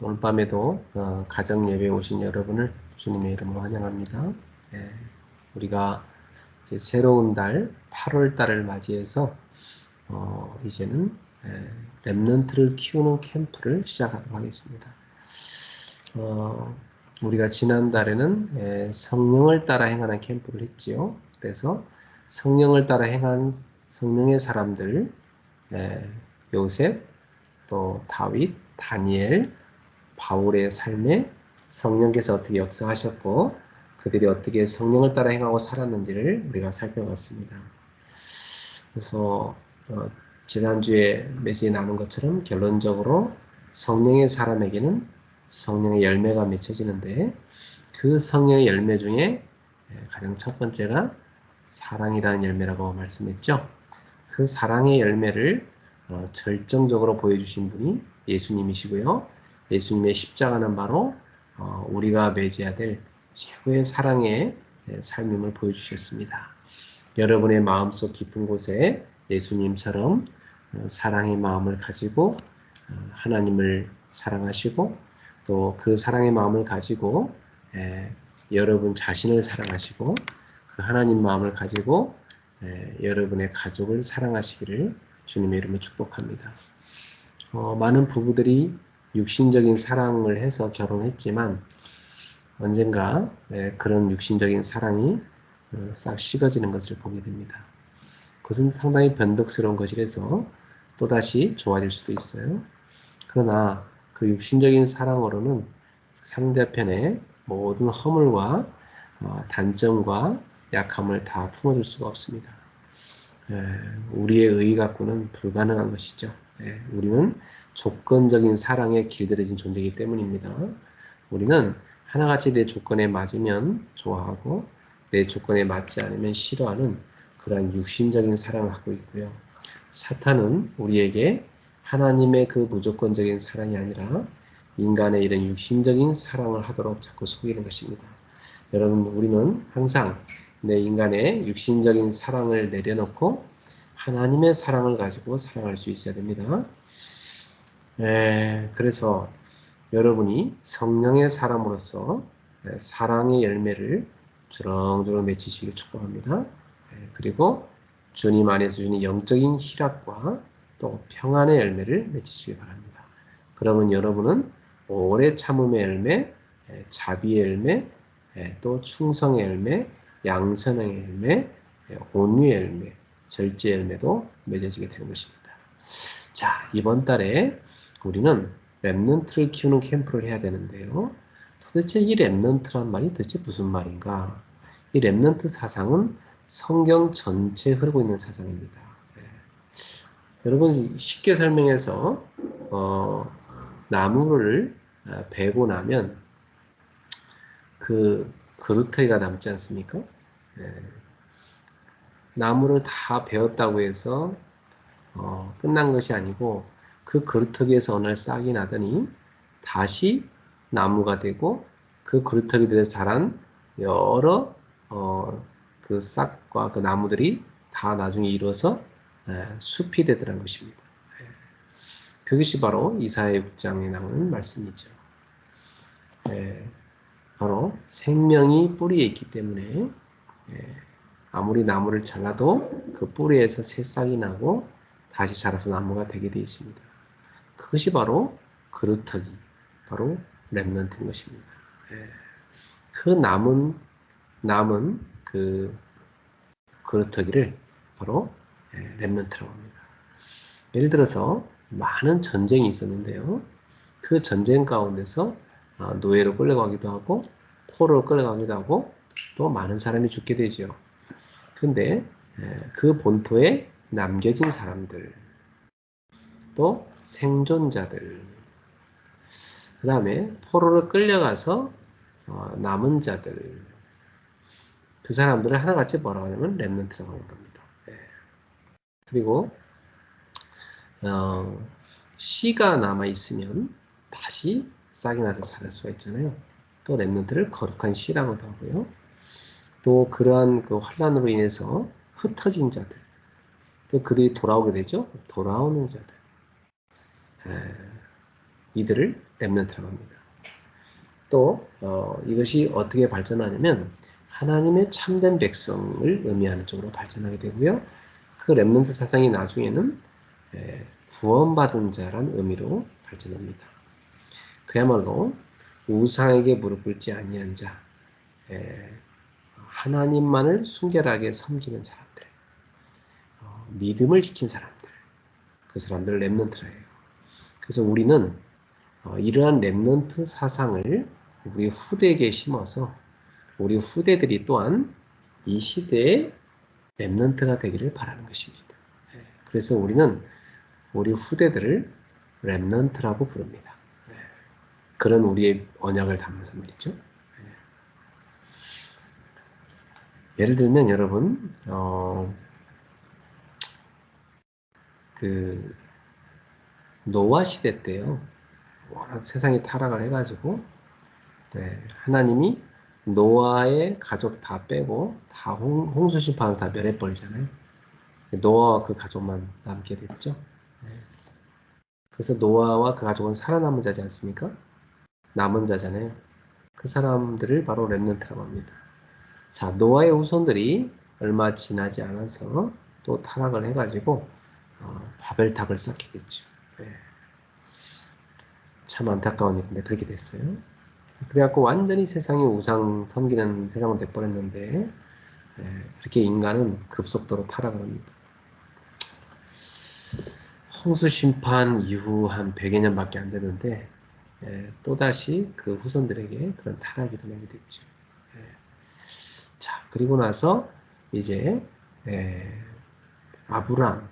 오늘 밤에도 어, 가정 예배 오신 여러분을 주님의 이름으로 환영합니다. 예, 우리가 이제 새로운 달 8월 달을 맞이해서 어, 이제는 예, 랩넌트를 키우는 캠프를 시작하도록 하겠습니다. 어, 우리가 지난 달에는 예, 성령을 따라 행하는 캠프를 했지요. 그래서 성령을 따라 행한 성령의 사람들, 예, 요셉, 또 다윗, 다니엘, 바울의 삶에 성령께서 어떻게 역사하셨고 그들이 어떻게 성령을 따라 행하고 살았는지를 우리가 살펴봤습니다. 그래서 어, 지난주에 메시지 나눈 것처럼 결론적으로 성령의 사람에게는 성령의 열매가 맺혀지는데 그 성령의 열매 중에 가장 첫 번째가 사랑이라는 열매라고 말씀했죠. 그 사랑의 열매를 어, 절정적으로 보여주신 분이 예수님이시고요. 예수님의 십자가는 바로 어, 우리가 맺어야 될 최고의 사랑의 예, 삶임을 보여주셨습니다. 여러분의 마음속 깊은 곳에 예수님처럼 어, 사랑의 마음을 가지고 어, 하나님을 사랑하시고 또 그 사랑의 마음을 가지고 예, 여러분 자신을 사랑하시고 그 하나님 마음을 가지고 예, 여러분의 가족을 사랑하시기를 주님의 이름으로 축복합니다. 어, 많은 부부들이 육신적인 사랑을 해서 결혼했지만 언젠가 네, 그런 육신적인 사랑이 어, 싹 식어지는 것을 보게 됩니다. 그것은 상당히 변덕스러운 것이라서 또다시 좋아질 수도 있어요. 그러나 그 육신적인 사랑으로는 상대편의 모든 허물과 어, 단점과 약함을 다 품어줄 수가 없습니다. 우리의 의 갖고는 불가능한 것이죠. 우리는 조건적인 사랑에 길들여진 존재이기 때문입니다. 우리는 하나같이 내 조건에 맞으면 좋아하고 내 조건에 맞지 않으면 싫어하는 그러한 육신적인 사랑을 하고 있고요. 사탄은 우리에게 하나님의 그 무조건적인 사랑이 아니라 인간의 이런 육신적인 사랑을 하도록 자꾸 속이는 것입니다. 여러분, 우리는 항상 내 인간의 육신적인 사랑을 내려놓고 하나님의 사랑을 가지고 사랑할 수 있어야 됩니다. 에, 그래서 여러분이 성령의 사람으로서 사랑의 열매를 주렁주렁 맺히시길 축복합니다. 그리고 주님 안에서 주는 영적인 희락과 또 평안의 열매를 맺히시기 바랍니다. 그러면 여러분은 오래 참음의 열매, 자비의 열매, 또 충성의 열매, 양선의 열매, 온유의 열매, 절제의 열매도 맺어지게 되는 것입니다. 자, 이번 달에 우리는 랩넌트를 키우는 캠프를 해야 되는데요. 도대체 이 랩넌트란 말이 도대체 무슨 말인가? 이 랩넌트 사상은 성경 전체에 흐르고 있는 사상입니다. 네. 여러분 쉽게 설명해서 어, 나무를 아, 베고 나면 그 그루터기가 남지 않습니까? 네. 나무를 다 베었다고 해서 어, 끝난 것이 아니고 그 그루터기에서 어느 날 싹이 나더니 다시 나무가 되고 그 그루터기들에서 자란 여러 어, 그 싹과 그 나무들이 다 나중에 이루어서 에, 숲이 되더라는 것입니다. 에. 그것이 바로 이사의 6장에 나오는 말씀이죠. 에, 바로 생명이 뿌리에 있기 때문에 아무리 나무를 잘라도 그 뿌리에서 새싹이 나고 다시 자라서 나무가 되게 되어 있습니다. 그것이 바로 그루터기, 바로 랩런트인 것입니다. 예. 그 남은 남은 그 그루터기를 바로 랩런트라고 합니다. 예를 들어서 많은 전쟁이 있었는데요. 그 전쟁 가운데서 아, 노예로 끌려가기도 하고 포로로 끌려가기도 하고 또 많은 사람이 죽게 되죠. 근데 그 본토에 남겨진 사람들 또 생존자들. 그 다음에 포로를 끌려가서 어, 남은 자들. 그 사람들을 하나같이 뭐라고 하냐면 랩런트라고 하는 겁니다. 네. 그리고 어, 씨가 남아 있으면 다시 싹이 나서 자랄 수가 있잖아요. 또 랩런트를 거룩한 씨라고도 하고요. 또 그러한 그 환란으로 인해서 흩어진 자들, 또 그들이 돌아오게 되죠. 돌아오는 자들. 이들을 렘넌트라고 합니다. 또 어, 이것이 어떻게 발전하냐면 하나님의 참된 백성을 의미하는 쪽으로 발전하게 되고요. 그 렘넌트 사상이 나중에는 에, 구원받은 자란 의미로 발전합니다. 그야말로 우상에게 무릎 꿇지 아니한 자, 에, 하나님만을 순결하게 섬기는 사람들, 어, 믿음을 지킨 사람들, 그 사람들을 렘넌트라 해요. 그래서 우리는 어, 이러한 렘넌트 사상을 우리 후대에게 심어서 우리 후대들이 또한 이 시대의 렘넌트가 되기를 바라는 것입니다. 예, 그래서 우리는 우리 후대들을 렘넌트라고 부릅니다. 예, 그런 우리의 언약을 말이죠. 예. 예를 들면 여러분 어, 그 노아 시대 때요. 워낙 세상이 타락을 해가지고 네, 하나님이 노아의 가족 다 빼고 다 홍, 수 심판을 다 멸해버리잖아요. 노아와 그 가족만 남게 됐죠. 네. 그래서 노아와 그 가족은 살아남은 자지 않습니까? 남은 자잖아요. 그 사람들을 바로 랩런트라고 합니다. 자, 노아의 후손들이 얼마 지나지 않아서 또 타락을 해가지고 어, 바벨탑을 쌓게 됐죠. 네. 참 안타까운 일인데 그렇게 됐어요. 그래갖고 완전히 세상이 우상 섬기는 세상으로 돼버렸는데 예, 그렇게 인간은 급속도로 타락을 합니다. 홍수 심판 이후 한 100여 년밖에 안 되는데 예, 또다시 그 후손들에게 그런 타락이 일어나게 됐죠. 예. 자 그리고 나서 이제 예, 아브람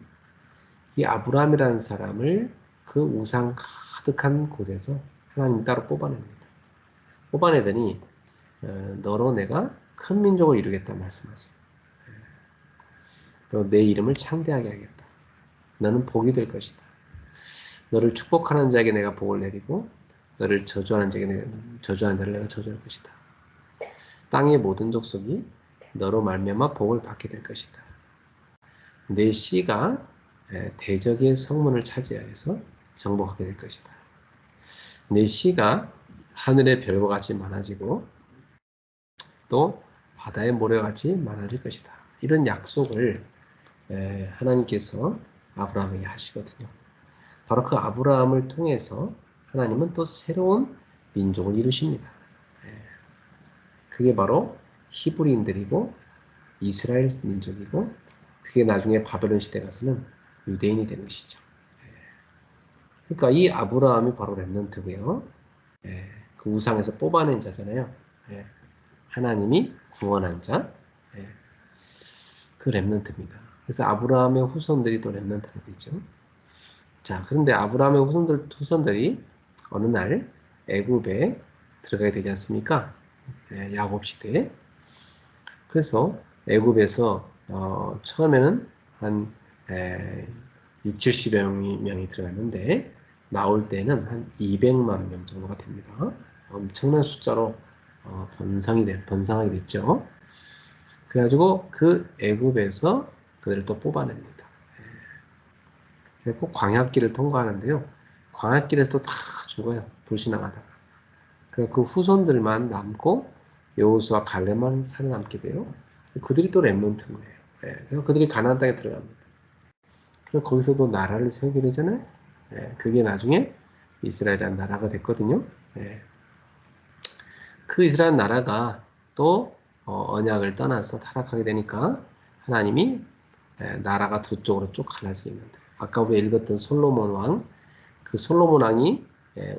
이 아브람이라는 사람을 그 우상 가득한 곳에서 하나님 따로 뽑아냅니다. 뽑아내더니 어, 너로 내가 큰 민족을 이루겠다 말씀하세요. 내 이름을 창대하게 하겠다. 너는 복이 될 것이다. 너를 축복하는 자에게 내가 복을 내리고 너를 저주하는 자에게 내가, 저주하는 자를 내가 저주할 것이다. 땅의 모든 족속이 너로 말미암아 복을 받게 될 것이다. 내 씨가 대적의 성문을 차지하여서 정복하게 될 것이다. 내 씨가 하늘의 별과 같이 많아지고 또 바다의 모래와 같이 많아질 것이다. 이런 약속을 하나님께서 아브라함에게 하시거든요. 바로 그 아브라함을 통해서 하나님은 또 새로운 민족을 이루십니다. 그게 바로 히브리인들이고 이스라엘 민족이고 그게 나중에 바벨론 시대 가서는 유대인이 되는 것이죠. 그러니까 이 아브라함이 바로 렘넌트고요. 그 우상에서 뽑아낸 자잖아요. 예. 하나님이 구원한 자, 예. 그 랩런트입니다. 그래서 아브라함의 후손들이 또 랩런트가 되죠. 자, 그런데 아브라함의 후손들, 후손들이 어느 날 애굽에 들어가게 되지 않습니까? 예, 야곱 시대에. 그래서 애굽에서 어, 처음에는 한 에, 6, 70여 명이 들어갔는데 나올 때는 한 200만 명 정도가 됩니다. 엄청난 숫자로 어, 번성이 된, 번성하게 됐죠. 그래가지고 그 애굽에서 그들을 또 뽑아냅니다. 예. 그리고 광약길을 통과하는데요. 광약길에서 또 다 죽어요. 불신앙하다가. 그리고 그 후손들만 남고 여호수와 갈렙만 살아남게 돼요. 그들이 또 렘넌트인 거예요. 예. 그래서 그들이 가나안 땅에 들어갑니다. 그리고 거기서도 나라를 세우게 되잖아요. 예. 그게 나중에 이스라엘이라는 나라가 됐거든요. 예. 그 이스라엘 나라가 또 어, 언약을 떠나서 타락하게 되니까 하나님이 나라가 두 쪽으로 쭉 갈라지게 만들어요. 아까 우리 읽었던 솔로몬 왕, 그 솔로몬 왕이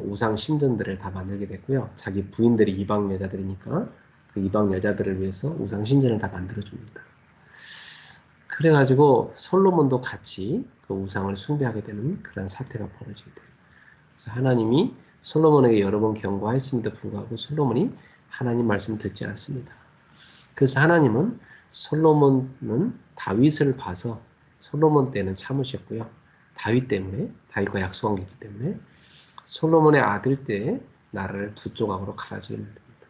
우상 신전들을 다 만들게 됐고요. 자기 부인들이 이방 여자들이니까 그 이방 여자들을 위해서 우상 신전을 다 만들어 줍니다. 그래가지고 솔로몬도 같이 그 우상을 숭배하게 되는 그런 사태가 벌어지게 돼요. 그래서 하나님이 솔로몬에게 여러 번 경고했음에도 불구하고 솔로몬이 하나님 말씀을 듣지 않습니다. 그래서 하나님은 솔로몬은 다윗을 봐서 솔로몬 때는 참으셨고요. 다윗 때문에 다윗과 약속한 게 있기 때문에 솔로몬의 아들 때 나라를 두 조각으로 갈라지게 만듭니다.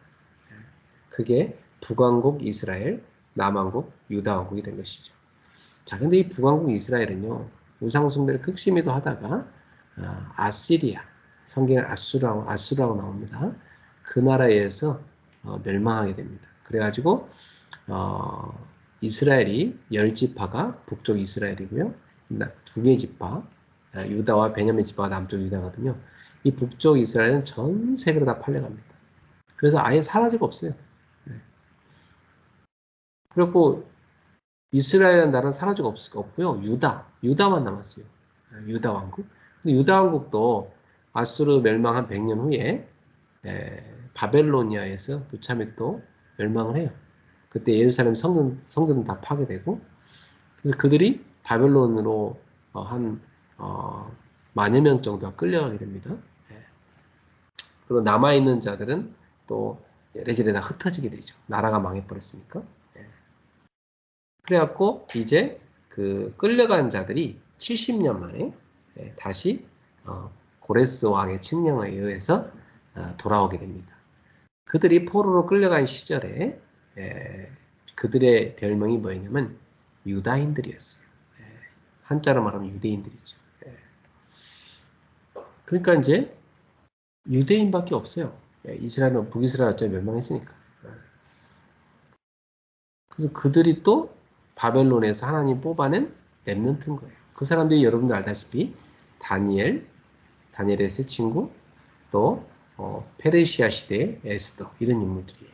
그게 북왕국 이스라엘, 남왕국 유다왕국이 된 것이죠. 자, 근데 이 북왕국 이스라엘은요 우상 숭배를 극심히도 하다가 아, 아시리아 성경에 아수라고 아수라고 나옵니다. 그 나라에서 어, 멸망하게 됩니다. 그래가지고 어, 이스라엘이 열 지파가 북쪽 이스라엘이고요. 나- 두 개의 지파 아, 유다와 베냐민 지파가 남쪽 유다거든요. 이 북쪽 이스라엘은 전 세계로 다 팔려갑니다. 그래서 아예 사라지고 없어요. 네. 그리고 이스라엘 나라는 사라지고 없, 없고요. 유다, 유다만 남았어요. 아, 유다 왕국. 근데 유다 왕국도 아수르 멸망한 100년 후에 에, 바벨로니아에서 무참히 또 멸망을 해요. 그때 예루살렘 성전, 성전은 다 파괴되고, 그래서 그들이 바벨론으로 어, 한, 어, 만여 명 정도가 끌려가게 됩니다. 예. 그리고 남아있는 자들은 또 이래저래 다 흩어지게 되죠. 나라가 망해버렸으니까. 예. 그래갖고 이제 그 끌려간 자들이 70년 만에 예, 다시 어, 고레스 왕의 칙령에 의해서 어, 돌아오게 됩니다. 그들이 포로로 끌려간 시절에 예, 그들의 별명이 뭐였냐면 유다인들이었어요. 예, 한자로 말하면 유대인들이죠. 예. 그러니까 이제 유대인밖에 없어요. 예, 이스라엘은 북이스라엘 어차피 멸망했으니까. 예. 그래서 그들이 또 바벨론에서 하나님 뽑아낸 랩런트인 거예요. 그 사람들이 여러분들 알다시피 다니엘, 다니엘의 세 친구, 또 어, 페르시아 시대의 에스더 이런 인물들이에요.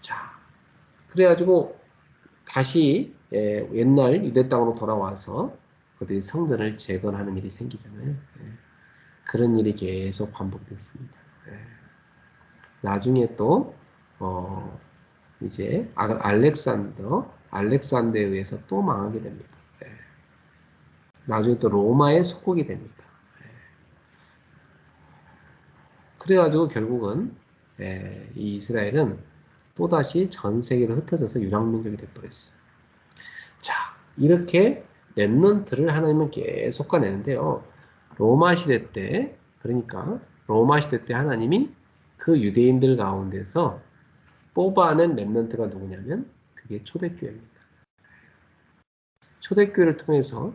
자, 그래가지고 다시 예, 옛날 유대 땅으로 돌아와서 그들이 성전을 재건하는 일이 생기잖아요. 예. 그런 일이 계속 반복됐습니다. 예. 나중에 또 어, 이제 아- 알렉산더, 알렉산더에 의해서 또 망하게 됩니다. 예. 나중에 또 로마에 속국이 됩니다. 예. 그래가지고 결국은 예, 이 이스라엘은 또다시 전 세계로 흩어져서 유랑민족이 돼버렸어요. 자, 이렇게 랩넌트를 하나님은 계속 꺼내는데요. 로마 시대 때, 그러니까 로마 시대 때 하나님이 그 유대인들 가운데서 뽑아낸 랩넌트가 누구냐면 그게 초대교회입니다. 초대교회를 통해서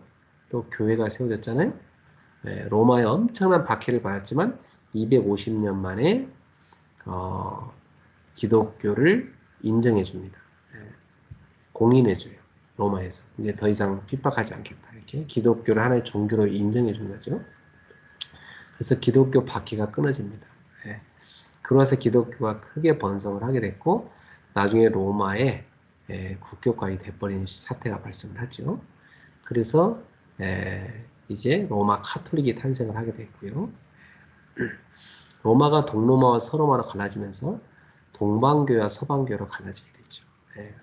또 교회가 세워졌잖아요. 네, 로마의 엄청난 박해를 받았지만 250년 만에 어, 기독교를 인정해 줍니다. 예, 공인해 줘요. 로마에서. 이제 더 이상 핍박하지 않겠다. 이렇게 기독교를 하나의 종교로 인정해 준 거죠. 그래서 기독교 박해가 끊어집니다. 예, 그러면서 기독교가 크게 번성을 하게 됐고, 나중에 로마에 예, 국교과이 돼버린 사태가 발생을 하죠. 그래서 예, 이제 로마 카톨릭이 탄생을 하게 됐고요. 로마가 동로마와 서로마로 갈라지면서 동방교회와 서방교회로 갈라지게 됐죠. 예.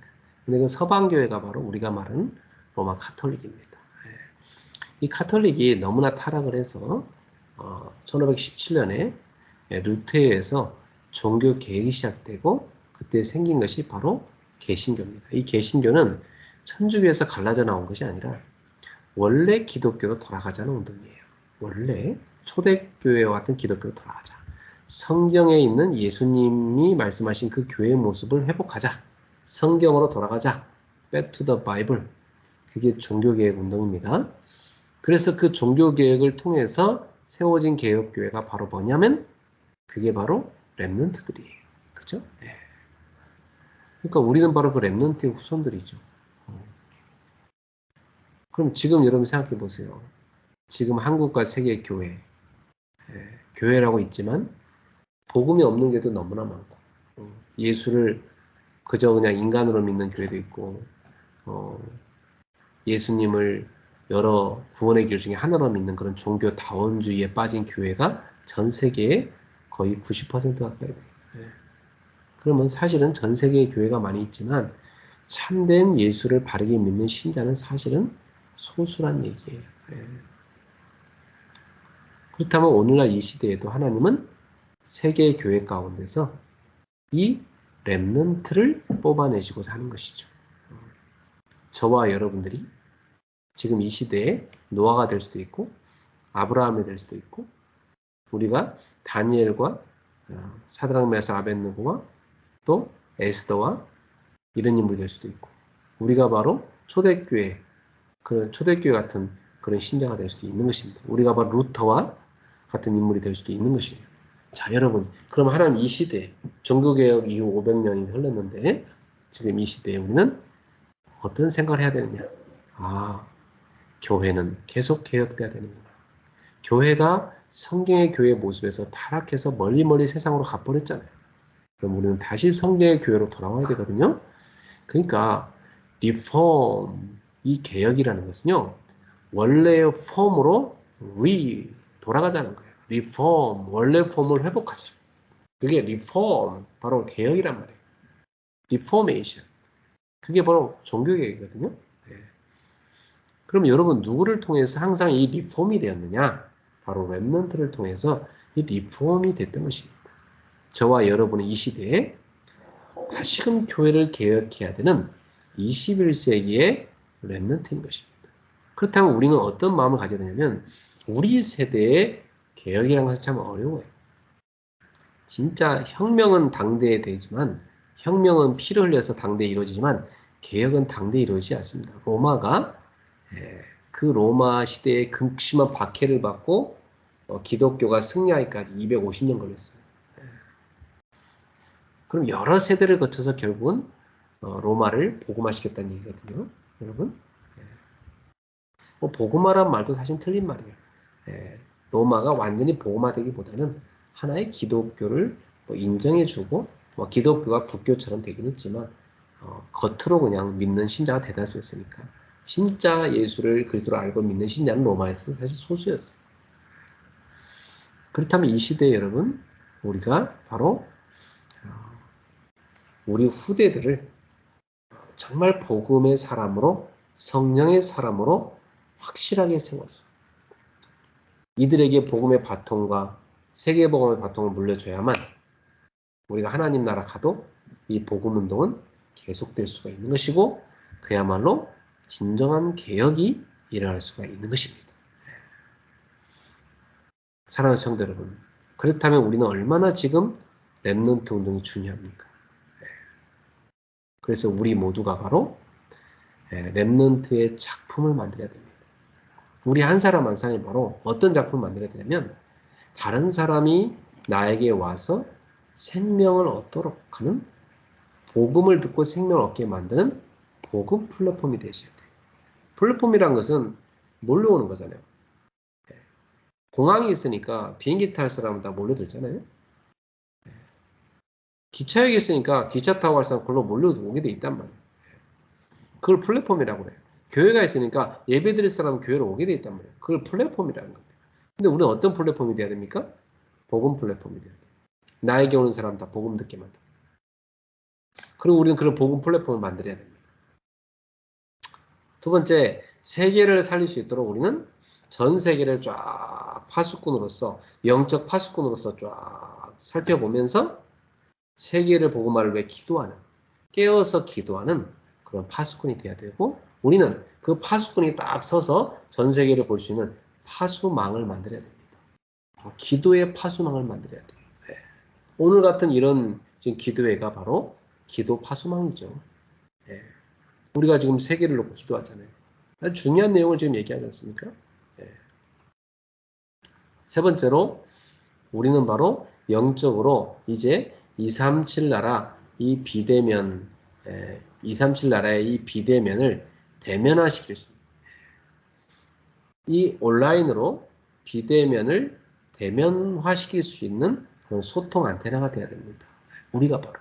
근데 그 서방교회가 바로 우리가 말하는 로마 카톨릭입니다. 예. 이 카톨릭이 너무나 타락을 해서 어, 1517년에 루테에서 종교 개혁이 시작되고 그때 생긴 것이 바로 개신교입니다. 이 개신교는 천주교에서 갈라져 나온 것이 아니라 원래 기독교로 돌아가자는 운동이에요. 원래 초대교회와 같은 기독교로 돌아가자. 성경에 있는 예수님이 말씀하신 그 교회의 모습을 회복하자. 성경으로 돌아가자. Back to the Bible. 그게 종교개혁 운동입니다. 그래서 그 종교개혁을 통해서 세워진 개혁교회가 바로 뭐냐면 그게 바로 랩런트들이에요. 그죠? 네. 그러니까 우리는 바로 그 랩런트의 후손들이죠. 어. 그럼 지금 여러분 생각해 보세요. 지금 한국과 세계 교회, 예, 교회라고 있지만 복음이 없는 게도 너무나 많고 어, 예수를 그저 그냥 인간으로 믿는 교회도 있고 어, 예수님을 여러 구원의 길 중에 하나로 믿는 그런 종교 다원주의에 빠진 교회가 전 세계에 거의 90% 가까이 돼요. 예. 그러면 사실은 전 세계에 교회가 많이 있지만 참된 예수를 바르게 믿는 신자는 사실은 소수란 얘기예요. 예. 그렇다면 오늘날 이 시대에도 하나님은 세계 교회 가운데서 이 랩넌트를 뽑아내시고자 하는 것이죠. 저와 여러분들이 지금 이 시대에 노아가 될 수도 있고 아브라함이 될 수도 있고 우리가 다니엘과 어, 사드랑 메사 아벤느고와 또 에스더와 이런 인물이 될 수도 있고 우리가 바로 초대교회 그런 초대교회 같은 그런 신자가 될 수도 있는 것입니다. 우리가 바로 루터와 같은 인물이 될 수도 있는 것이에요. 자, 여러분, 그럼 하나님 이 시대, 종교개혁 이후 500년이 흘렀는데, 지금 이 시대에 우리는 어떤 생각을 해야 되느냐? 아, 교회는 계속 개혁돼야 되는구나. 교회가 성경의 교회 모습에서 타락해서 멀리 멀리 세상으로 가버렸잖아요. 그럼 우리는 다시 성경의 교회로 돌아와야 되거든요. 그러니까 리폼, 이 개혁이라는 것은요. 원래의 폼으로 리 돌아가자는 거예요. 리폼, 원래 폼을 회복하자. 그게 리폼, 바로 개혁이란 말이에요. 리포메이션. 그게 바로 종교 개혁이거든요. 네. 그럼 여러분 누구를 통해서 항상 이 리폼이 되었느냐? 바로 랩런트를 통해서 이 리폼이 됐던 것입니다. 저와 여러분은 이 시대에 다시금 교회를 개혁해야 되는 21세기의 랩런트인 것입니다. 그렇다면 우리는 어떤 마음을 가져야 되냐면 우리 세대의 개혁이라는 것이 참 어려워요. 진짜 혁명은 당대에 되지만 혁명은 피를 흘려서 당대에 이루어지지만 개혁은 당대에 이루어지지 않습니다. 로마가 예, 그 로마 시대의 극심한 박해를 받고 어, 기독교가 승리하기까지 250년 걸렸어요. 예. 그럼 여러 세대를 거쳐서 결국은 어, 로마를 복음화시켰다는 얘기거든요. 여러분. 예. 뭐 복음화란 말도 사실 틀린 말이에요. 로마가 완전히 복음화되기보다는 하나의 기독교를 뭐 인정해주고 뭐 기독교가 국교처럼 되긴 했지만 어, 겉으로 그냥 믿는 신자가 대다수였으니까 진짜 예수를 그리스도로 알고 믿는 신자는 로마에서 사실 소수였어요. 그렇다면 이 시대에 여러분 우리가 바로 어, 우리 후대들을 정말 복음의 사람으로 성령의 사람으로 확실하게 세웠어. 이들에게 복음의 바통과 세계 복음의 바통을 물려줘야만 우리가 하나님 나라 가도 이 복음 운동은 계속될 수가 있는 것이고 그야말로 진정한 개혁이 일어날 수가 있는 것입니다. 사랑하는 성도 여러분, 그렇다면 우리는 얼마나 지금 랩넌트 운동이 중요합니까? 그래서 우리 모두가 바로 랩넌트의 작품을 만들어야 됩니다. 우리 한 사람 한 사람이 바로 어떤 작품을 만들어야 되냐면 다른 사람이 나에게 와서 생명을 얻도록 하는 복음을 듣고 생명을 얻게 만드는 복음 플랫폼이 되셔야 돼요. 플랫폼이란 것은 몰려오는 거잖아요. 네. 공항이 있으니까 비행기 탈 사람은 다 몰려들잖아요. 네. 기차역이 있으니까 기차 타고 갈 사람 그걸로 몰려오게 돼 있단 말이에요. 그걸 플랫폼이라고 해요. 교회가 있으니까 예배 드릴 사람은 교회로 오게 돼 있단 말이에요. 그걸 플랫폼이라는 겁니다. 근데 우리는 어떤 플랫폼이 돼야 됩니까? 복음 플랫폼이 돼야 돼요. 나에게 오는 사람 다 복음 듣게 만들. 그리고 우리는 그런 복음 플랫폼을 만들어야 됩니다. 두 번째, 세계를 살릴 수 있도록 우리는 전 세계를 쫙 파수꾼으로서 영적 파수꾼으로서 쫙 살펴보면서 세계를 복음화를 위해 기도하는 깨어서 기도하는 그런 파수꾼이 돼야 되고 우리는 그 파수꾼이 딱 서서 전 세계를 볼 수 있는 파수망을 만들어야 됩니다. 기도의 파수망을 만들어야 돼요. 네. 오늘 같은 이런 지금 기도회가 바로 기도 파수망이죠. 네. 우리가 지금 세계를 놓고 기도하잖아요. 중요한 내용을 지금 얘기하지 않습니까? 네. 세 번째로 우리는 바로 영적으로 이제 237 나라 이 비대면 237 나라의 이 비대면을 대면화 시킬 수 있습니다. 이 온라인으로 비대면을 대면화 시킬 수 있는 그런 소통 안테나가 돼야 됩니다. 우리가 바로.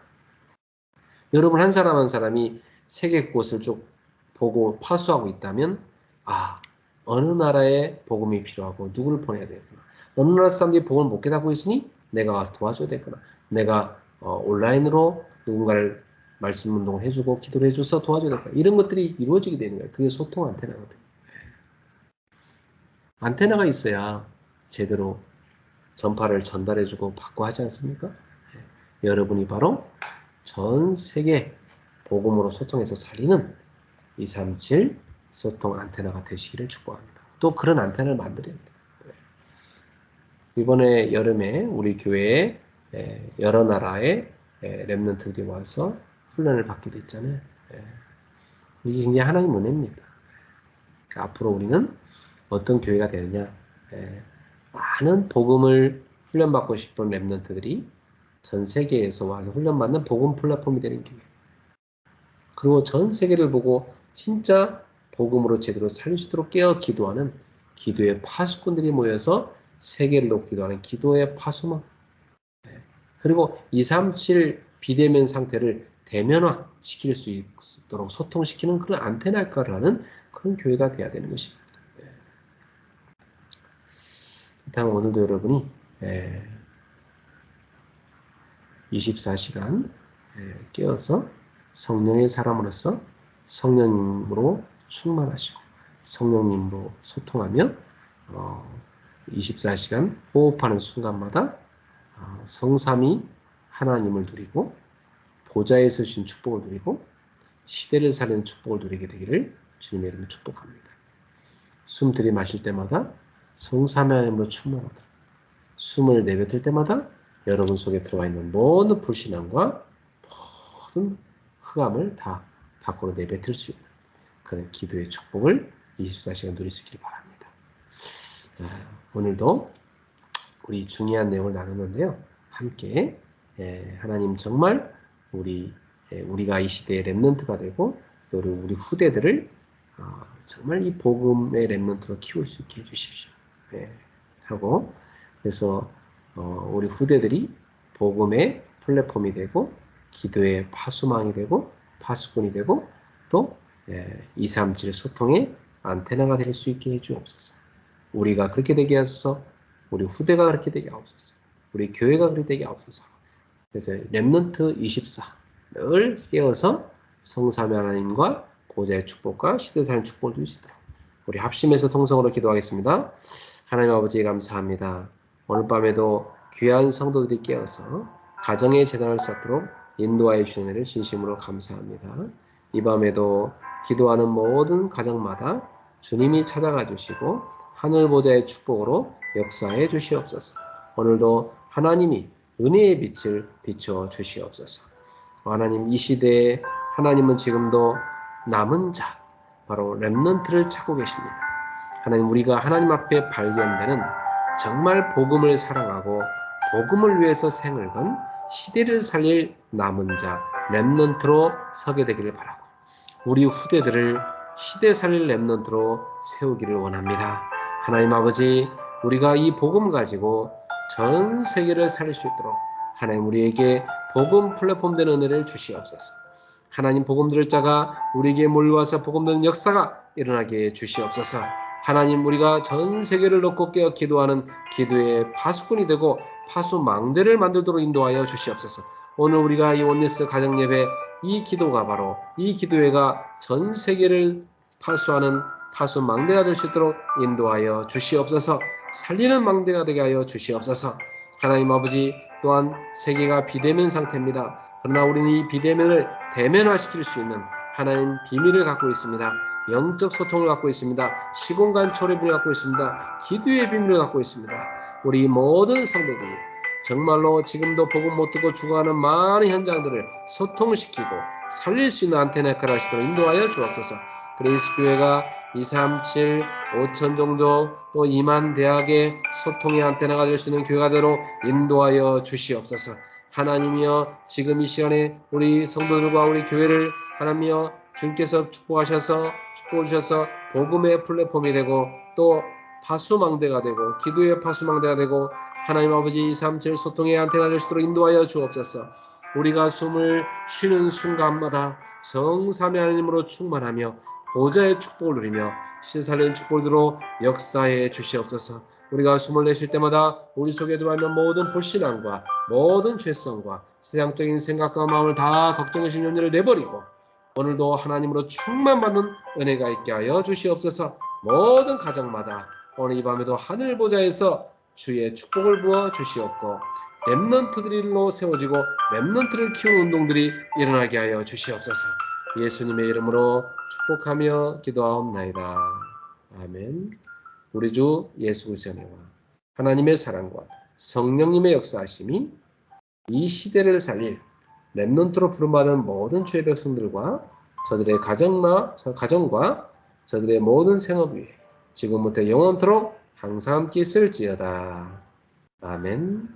여러분 한 사람 한 사람이 세계 곳을 쭉 보고 파수하고 있다면 아 어느 나라에 복음이 필요하고 누구를 보내야 되구나. 어느 나라 사람들이 복음을 못 깨닫고 있으니 내가 가서 도와줘야 되구나. 내가 어, 온라인으로 누군가를 말씀 운동을 해주고 기도를 해줘서 도와줘야 되구나. 이런 것들이 이루어지게 되는 거예요. 그게 소통 안테나거든요. 안테나가 있어야 제대로 전파를 전달해주고 받고 하지 않습니까? 네. 여러분이 바로 전 세계 복음으로 소통해서 살리는 237 소통 안테나가 되시기를 축복합니다. 또 그런 안테나를 만들어야 합니다. 네. 이번에 여름에 우리 교회에 네, 여러 나라의 랩런트들이 와서 훈련을 받게 됐잖아요. 이게 굉장히 하나님 은혜입니다. 그러니까 앞으로 우리는 어떤 교회가 되느냐 많은 복음을 훈련받고 싶은 랩런트들이 전 세계에서 와서 훈련받는 복음 플랫폼이 되는 교회. 그리고 전 세계를 보고 진짜 복음으로 제대로 살릴 수 있도록 깨어 기도하는 기도의 파수꾼들이 모여서 세계를 돕기도 하는 기도의 파수망. 그리고 237 비대면 상태를 대면화 시킬 수 있도록 소통시키는 그런 안테나 역할을 하는 그런 교회가 되어야 되는 것입니다. 다음 오늘도 여러분이 24시간 깨어서 성령의 사람으로서 성령님으로 충만하시고 성령님으로 소통하며 24시간 어, 호흡하는 순간마다 어, 성삼이 하나님을 누리고 보좌에 서신 축복을 누리고 시대를 사는 축복을 누리게 되기를 주님의 이름으로 축복합니다. 숨 들이마실 때마다 성삼의 하나님으로 충만하다. 숨을 내뱉을 때마다 여러분 속에 들어와 있는 모든 불신앙과 모든 흑암을 다 밖으로 내뱉을 수 있는 그런 기도의 축복을 24시간 누릴 수 있길 바랍니다. 아, 오늘도 우리 중요한 내용을 나눴는데요. 함께 예, 하나님 정말 우리 예, 우리가 이 시대의 랩런트가 되고 또 우리 후대들을 어, 정말 이 복음의 랩런트로 키울 수 있게 해주십시오. 예, 하고 그래서 어, 우리 후대들이 복음의 플랫폼이 되고 기도의 파수망이 되고 파수꾼이 되고 또 예, 2, 3, 7 소통의 안테나가 될 수 있게 해주옵소서. 우리가 그렇게 되게 하소서. 우리 후대가 그렇게 되게 하옵소서. 우리 교회가 그렇게 되게 하옵소서. 그래서 렘넌트 24늘 깨어서 성삼위 하나님과 보좌의 축복과 시대사의 축복을 누리시도록 우리 합심해서 통성으로 기도하겠습니다. 하나님 아버지 감사합니다. 오늘 밤에도 귀한 성도들이 깨어서 가정의 재단을 쌓도록 인도하여 주시는 을 진심으로 감사합니다. 이 밤에도 기도하는 모든 가정마다 주님이 찾아가 주시고 하늘 보좌의 축복으로 역사해 주시옵소서. 오늘도 하나님이 은혜의 빛을 비춰 주시옵소서. 하나님 이 시대에 하나님은 지금도 남은 자 바로 렘넌트를 찾고 계십니다. 하나님 우리가 하나님 앞에 발견되는 정말 복음을 사랑하고 복음을 위해서 생을 건 시대를 살릴 남은 자 렘넌트로 서게 되기를 바라고 우리 후대들을 시대 살릴 렘넌트로 세우기를 원합니다. 하나님 아버지 우리가 이 복음 가지고 전 세계를 살릴 수 있도록 하나님 우리에게 복음 플랫폼 된 은혜를 주시옵소서. 하나님 복음 들을 자가 우리에게 몰려와서 복음 듣는 역사가 일어나게 주시옵소서. 하나님 우리가 전 세계를 놓고 깨어 기도하는 기도의 파수꾼이 되고 파수 망대를 만들도록 인도하여 주시옵소서. 오늘 우리가 이 원리스 가정 예배 이 기도가 바로 이 기도회가 전 세계를 파수하는 파수 망대가 될 수 있도록 인도하여 주시옵소서. 살리는 망대가 되게 하여 주시옵소서. 하나님 아버지 또한 세계가 비대면 상태입니다. 그러나 우리는 이 비대면을 대면화시킬 수 있는 하나님 비밀을 갖고 있습니다. 영적 소통을 갖고 있습니다. 시공간 초래비를 갖고 있습니다. 기도의 비밀을 갖고 있습니다. 우리 모든 성도들이 정말로 지금도 복음 못 듣고 죽어가는 많은 현장들을 소통시키고 살릴 수 있는 안테나 역할을 하시도록 인도하여 주옵소서. 그레이스 교회가 237, 5천 정도 또 2만 대학의 소통의 안테나가 될 수 있는 교회가대로 인도하여 주시옵소서. 하나님이여 지금 이 시간에 우리 성도들과 우리 교회를 하나님이여 주님께서 축복하셔서 축복해 주셔서 복음의 플랫폼이 되고 또 파수망대가 되고 기도의 파수망대가 되고 하나님 아버지 237 소통의 안테나 될 수 있도록 인도하여 주옵소서. 우리가 숨을 쉬는 순간마다 성삼의 하나님으로 충만하며 보좌의 축복을 누리며 신살린 축복으로 역사해 주시옵소서. 우리가 숨을 내쉴 때마다 우리 속에 들어있는 모든 불신앙과 모든 죄성과 세상적인 생각과 마음을 다 걱정의 염려를 내버리고 오늘도 하나님으로 충만받는 은혜가 있게 하여 주시옵소서. 모든 가정마다 오늘 이 밤에도 하늘 보좌에서 주의 축복을 부어 주시옵고 랩넌트들로 세워지고 랩넌트를 키우는 운동들이 일어나게 하여 주시옵소서. 예수님의 이름으로 축복하며 기도하옵나이다. 아멘. 우리 주 예수 그리스도의 은혜와 하나님의 사랑과 성령님의 역사하심이 이 시대를 살릴 랩넌트로 부름받은 모든 주의 백성들과 저들의 가정과, 가정과 저들의 모든 생업 위에 지금부터 영원토록 항상 함께 있을지어다. 아멘.